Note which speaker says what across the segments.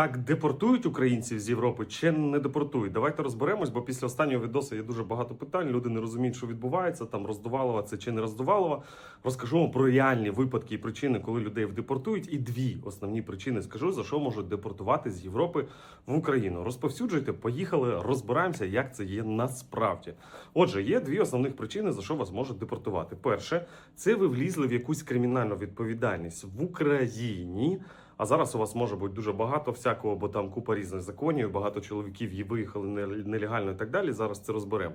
Speaker 1: так депортують українців з Європи чи не депортують? Давайте розберемось, бо після останнього відосу є дуже багато питань. Люди не розуміють, що відбувається. Там роздувалова це чи не роздувалова. Розкажу вам про реальні випадки і причини, коли людей депортують. І дві основні причини скажу, за що можуть депортувати з Європи в Україну. Розповсюджуйте, поїхали, розбираємося, як це є насправді. Отже, є дві основних причини, за що вас можуть депортувати. Перше, це ви влізли в якусь кримінальну відповідальність в Україні. А зараз у вас може бути дуже багато всякого, бо там купа різних законів, багато чоловіків і виїхали нел- нелегально і так далі. Зараз це розберемо.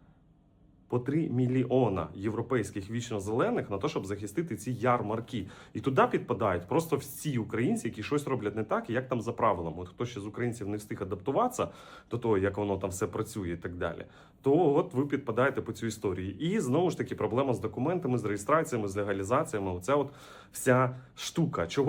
Speaker 1: по 3 мільйона європейських вічно-зелених на те, щоб захистити ці ярмарки. І туди підпадають просто всі українці, які щось роблять не так, і як там за правилами. От хто ще з українців не встиг адаптуватися до того, як воно там все працює і так далі, то от ви підпадаєте по цю історію. І знову ж таки проблема з документами, з реєстраціями, з легалізаціями. Оця от вся штука. Чого